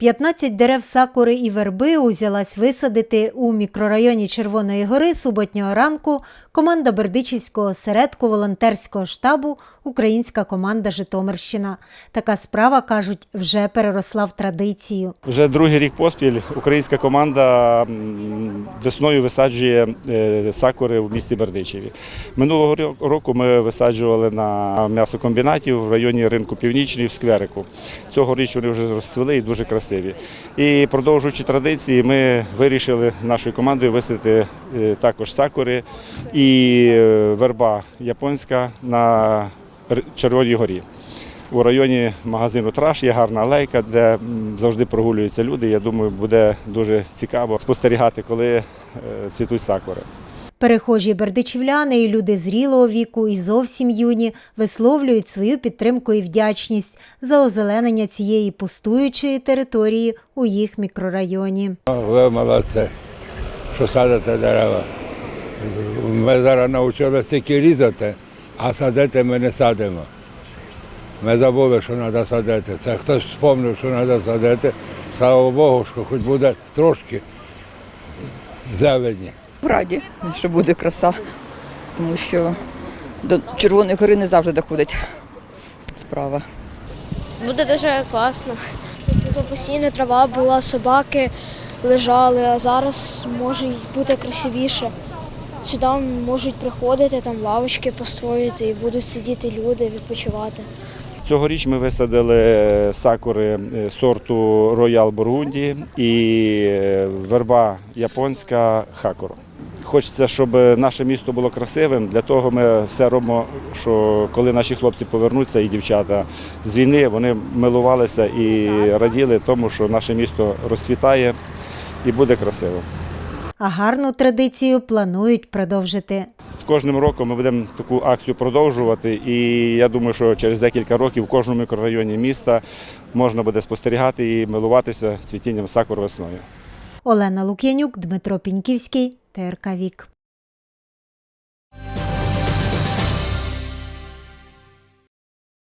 15 дерев сакури і верби узялась висадити у мікрорайоні Червоної гори суботнього ранку команда Бердичівського осередку волонтерського штабу Українська команда Житомирщина. Така справа, кажуть, вже переросла в традицію. Вже другий рік поспіль українська команда весною висаджує е, сакури в місті Бердичеві. Минулого року ми висаджували на м'ясокомбінаті в районі ринку Північний в скверику. Цього річ вони вже розцвіли і дуже красиві. І продовжуючи традиції, ми вирішили нашою командою висадити е, також сакури і е, верба японська на Червоній горі. У районі магазину Траш є гарна алейка, де завжди прогулюються люди. Я думаю, буде дуже цікаво спостерігати, коли е, цвітуть сакури. Перехожі бердичівляни і люди зрілого віку і зовсім юні висловлюють свою підтримку і вдячність за озеленення цієї пустуючої території у їх мікрорайоні. Ви молодці, що садите дерева. Ми зараз навчилися тільки різати, а садити ми не садимо. Ми забули, що треба садити. Це хтось вспомнив, що треба садити. Слава Богу, що хоч буде трошки зелені. В раді, що буде краса, тому що до Червоної гори не завжди доходить справа. Буде дуже класно. Постійно трава була, собаки лежали, а зараз може бути красивіше. Сюди можуть приходити, там лавочки построїти і будуть сидіти люди, відпочивати. Цьогоріч ми висадили сакури е, сорту Роял Бургунді і е, верба японська хакуро. Хочеться, щоб наше місто було красивим. Для того ми все робимо, що коли наші хлопці повернуться і дівчата з війни, вони милувалися і раділи тому, що наше місто розцвітає і буде красиво. А гарну традицію планують продовжити. З кожним роком ми будемо таку акцію продовжувати, і я думаю, що через декілька років в кожному мікрорайоні міста можна буде спостерігати і милуватися цвітінням сакур весною. Олена Лук'янюк, Дмитро Піньківський, ТРК Вік.